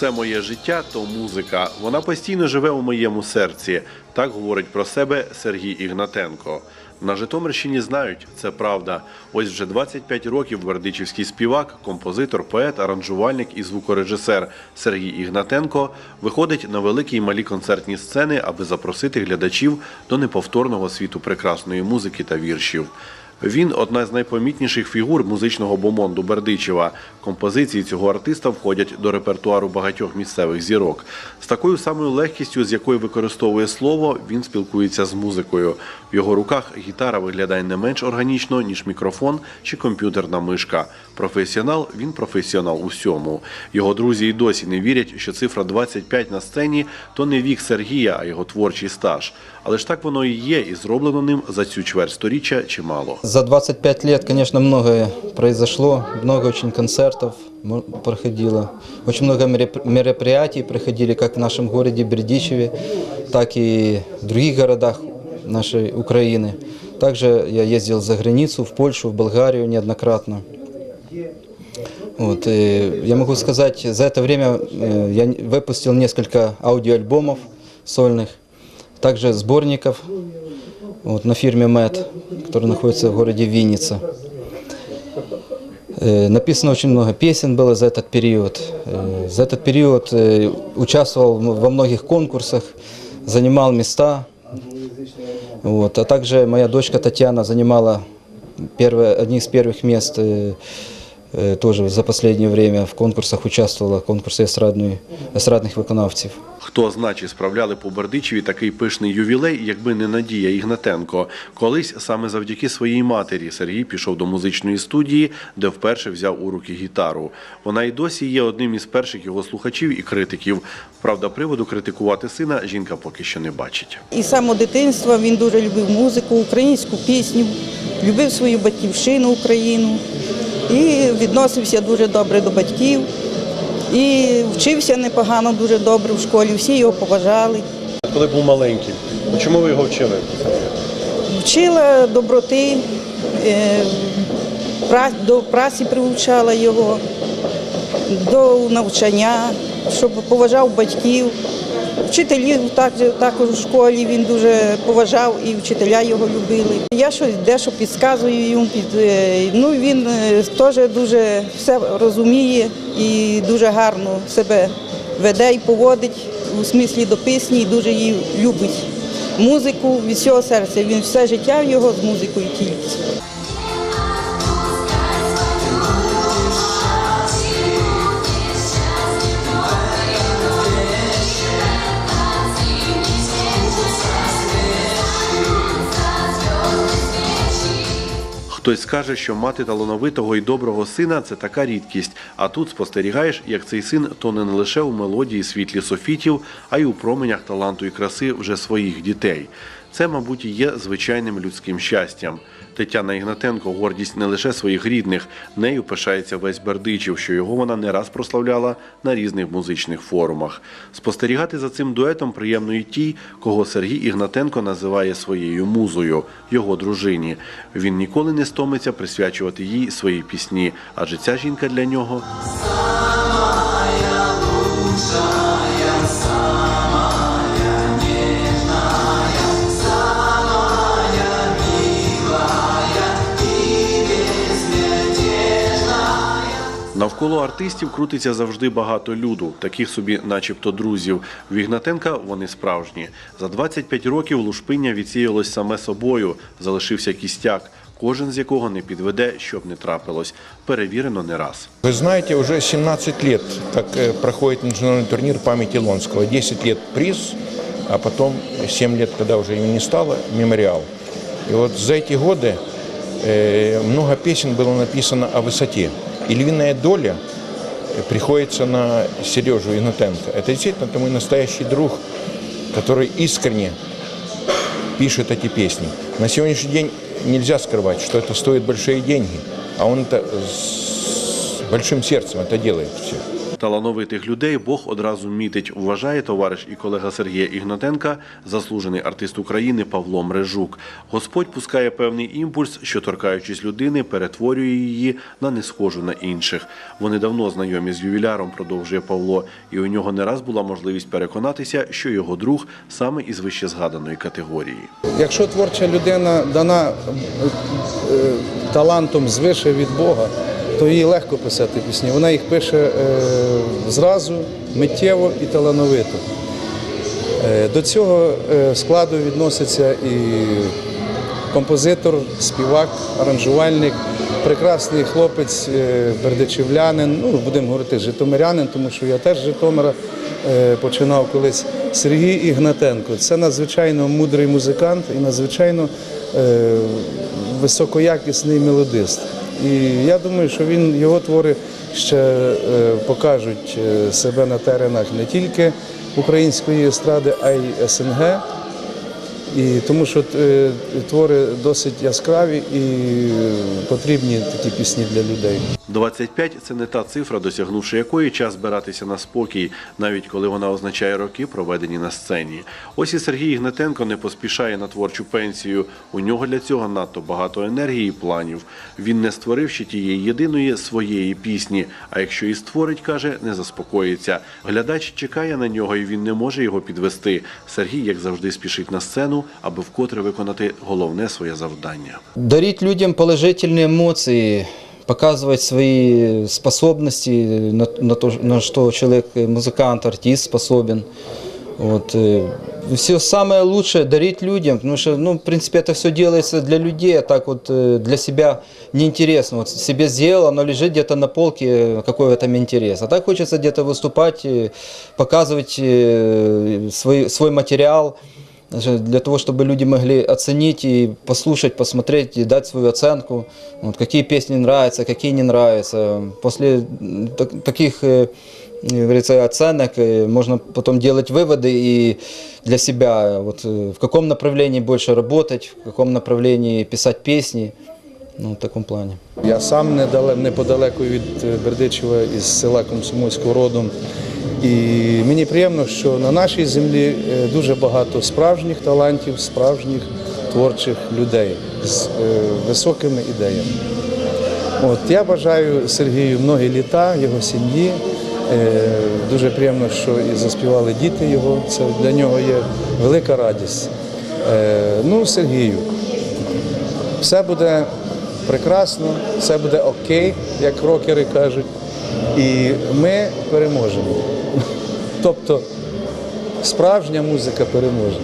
Усе моє життя то музика. Вона постійно живе у моєму серці. Так говорить про себе Сергій Ігнатенко. На Житомирщині знають, це правда. Ось вже 25 років бердичівський співак, композитор, поет, аранжувальник і звукорежисер Сергій Ігнатенко виходить на великі й малі концертні сцени, аби запросити глядачів до неповторного світу прекрасної музики та віршів. Він одна з найпомітніших фігур музичного бомонду Бердичева. Композиції цього артиста входять до репертуару багатьох місцевих зірок. З такою самою легкістю, з якою використовує слово, він спілкується з музикою. В його руках гітара виглядає не менш органічно, ніж мікрофон чи комп'ютерна мишка. Професіонал він професіонал у всьому. Його друзі і досі не вірять, що цифра 25 на сцені то не вік Сергія, а його творчий стаж. Але ж так воно і є, і зроблено ним за цю чверть сторіччя чимало. За 25 лет, конечно, многое произошло, много очень концертов мо- проходило, очень много мероп- мероприятий проходили как в нашем городе Бердичеве, так и в других городах нашей Украины. Также я ездил за границу, в Польшу, в Болгарию неоднократно. Вот, и я могу сказать, за это время э, я н- выпустил несколько аудиоальбомов сольных, также сборников вот, на фирме МЭД, которая находится в городе Винница. Э, Написано очень много песен было за этот период. Э, За этот период э, участвовал м- во многих конкурсах, занимал места. Вот. А также моя дочка Татьяна занимала первое, одни из первых мест э, э, тоже за последнее время в конкурсах участвовала, в конкурсе эстрадной, эстрадных виконавців. Хто зна, чи справляли по Бердичеві такий пишний ювілей, якби не Надія Ігнатенко. Колись саме завдяки своїй матері Сергій пішов до музичної студії, де вперше взяв у руки гітару. Вона й досі є одним із перших його слухачів і критиків. Правда, приводу критикувати сина жінка поки що не бачить. І з самого дитинства він дуже любив музику, українську пісню, любив свою батьківщину, Україну і відносився дуже добре до батьків. І вчився непогано, дуже добре в школі, всі його поважали. Коли був маленький, чому ви його вчили? Вчила доброти, е, до праці привчала його, до навчання, щоб поважав батьків. Вчителів також, у школі він дуже поважав і вчителя його любили. Я щось дещо підказую йому, е, ну він е, теж дуже все розуміє і дуже гарно себе веде і поводить у смислі до пісні, і дуже її любить. Музику від всього серця. Він все життя його з музикою тільки. Хтось скаже, що мати талановитого і доброго сина це така рідкість. А тут спостерігаєш, як цей син тоне не лише у мелодії світлі софітів, а й у променях таланту і краси вже своїх дітей. Це, мабуть, є звичайним людським щастям. Тетяна Ігнатенко гордість не лише своїх рідних, нею пишається весь Бердичів, що його вона не раз прославляла на різних музичних форумах. Спостерігати за цим дуетом приємно і тій, кого Сергій Ігнатенко називає своєю музою, його дружині. Він ніколи не стомиться присвячувати їй свої пісні, адже ця жінка для нього Навколо артистів крутиться завжди багато люду, таких собі, начебто, друзів. В Ігнатенка вони справжні. За 25 років лушпиння відсіялось саме собою, залишився кістяк, кожен з якого не підведе, щоб не трапилось. Перевірено не раз. Вы знаете, уже 17 лет, как э, проходит международный турнир памяти Лонского. 10 лет приз, а потом 7 лет, когда уже его не стало, мемориал. И вот за эти годы э, много песен было написано о высоте. И львиная доля э, приходится на Сережу Игнатенко. Это действительно это мой настоящий друг, который искренне пишет эти песни. На сегодняшний день нельзя скрывать, что это стоит большие деньги, а он это с большим сердцем это делает все. Талановитих людей Бог одразу мітить, вважає товариш і колега Сергія Ігнатенка, заслужений артист України Павло Мрежук. Господь пускає певний імпульс, що торкаючись людини, перетворює її на не схожу на інших. Вони давно знайомі з ювіляром, продовжує Павло, і у нього не раз була можливість переконатися, що його друг саме із вищезгаданої категорії. Якщо творча людина дана е, е, талантом звише від Бога, то їй легко писати пісні. Вона їх пише е, зразу, миттєво і талановито. Е, До цього е, складу відноситься і композитор, співак, аранжувальник, прекрасний хлопець, бердичівлянин, ну будемо говорити житомирянин, тому що я теж Житомира починав колись. Сергій Ігнатенко. Це надзвичайно мудрий музикант і надзвичайно високоякісний мелодист. І я думаю, що він його твори ще е, покажуть е, себе на теренах не тільки української естради, а й СНГ. І тому що е, твори досить яскраві і потрібні такі пісні для людей. 25 – це не та цифра, досягнувши якої час збиратися на спокій, навіть коли вона означає роки, проведені на сцені. Ось і Сергій Ігнатенко не поспішає на творчу пенсію. У нього для цього надто багато енергії і планів. Він не створив ще тієї єдиної своєї пісні. А якщо і створить, каже, не заспокоїться. Глядач чекає на нього, і він не може його підвести. Сергій, як завжди, спішить на сцену, аби вкотре виконати головне своє завдання. Дарить людям положительные эмоции, показывать свои способности, на, на то, на что человек, э, музыкант, артист способен. Вот. Все самое лучшее дарить людям, потому что, ну, в принципе, это все делается для людей, а так вот э, для себя неинтересно. Вот себе сделал, оно лежит где-то на полке, э, какой в этом интерес. А так хочется где-то выступать, э, показывать э, свой, свой материал, даже для того, чтобы люди могли оценить и послушать, посмотреть и дать свою оценку, вот, какие песни нравятся, какие не нравятся. После м, так- таких э, как говорится, оценок э, можно потом делать выводы и для себя, вот, э, в каком направлении больше работать, в каком направлении писать песни, ну, в таком плане. Я сам недале, неподалеку від е, Бердичева із села Комсомольського родом. І мені приємно, що на нашій землі е, дуже багато справжніх талантів, справжніх творчих людей з е, високими ідеями. От, я бажаю Сергію многі літа, його сім'ї. Е, Дуже приємно, що і заспівали діти його. Це для нього є велика радість. Ну, Сергію, все буде прекрасно, все буде окей, як рокери кажуть, і ми переможемо. Тобто справжня музика переможе.